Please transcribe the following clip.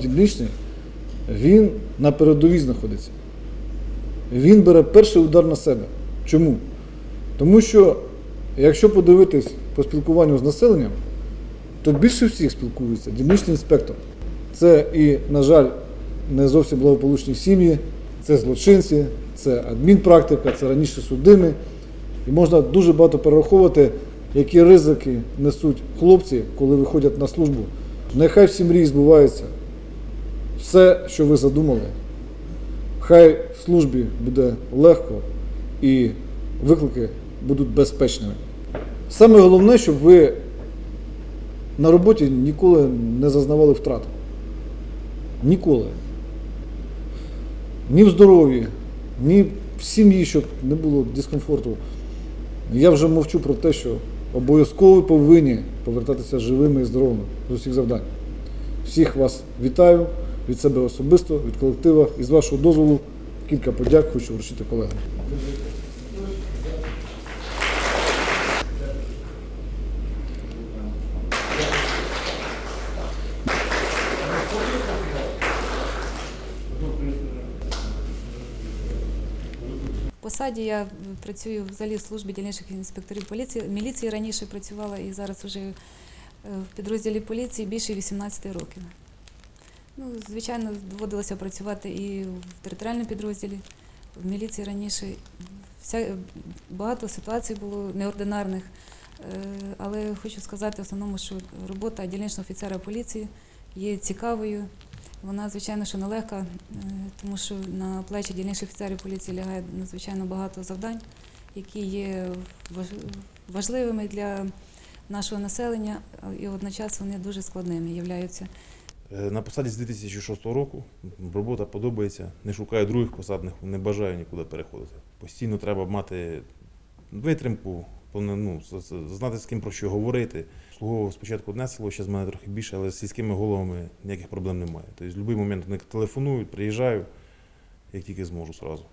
Дільничний, він на передовій знаходиться. Він бере перший удар на себе. Чому? Тому що, якщо подивитись по спілкуванню з населенням, то більше всіх спілкується дільничний інспектор. Це і, на жаль, не зовсім благополучні сім'ї, це злочинці, це адмінпрактика, це раніше судими. І можна дуже багато перераховувати, які ризики несуть хлопці, коли виходять на службу. Нехай всі мрії збуваються. Все, що ви задумали, хай в службі буде легко і виклики будуть безпечними. Саме головне, щоб ви на роботі ніколи не зазнавали втрат. Ніколи. Ні в здоров'ї, ні в сім'ї, щоб не було дискомфорту. Я вже мовчу про те, що обов'язково повинні повертатися живими і здоровими з усіх завдань. Всіх вас вітаю від себе особисто, від колектива і з вашого дозволу кілька подяк хочу вручити колегам. Посаді я працюю взагалі в службі дільничних інспекторів поліції. Міліції раніше працювала і зараз вже е, в підрозділі поліції більше 18 років. Ну, звичайно, доводилося працювати і в територіальному підрозділі, в міліції раніше. Вся, багато ситуацій було неординарних. Е, Але хочу сказати в основному, що робота дільничного офіцера поліції є цікавою. Вона, звичайно, що нелегка, е, тому що на плечі дільничних офіцерів поліції лягає надзвичайно багато завдань, які є важливими для нашого населення, і водночас вони дуже складними являються. Е, На посаді з 2006 року робота подобається. Не шукаю других посад, не- бажаю нікуди переходити. Постійно треба мати витримку, ну, знати з ким про що говорити. Слуговував спочатку одне село, зараз в мене трохи більше, але з сільськими головами ніяких проблем немає. Тобто в будь-який момент вони телефонують, приїжджаю, як тільки зможу зразу.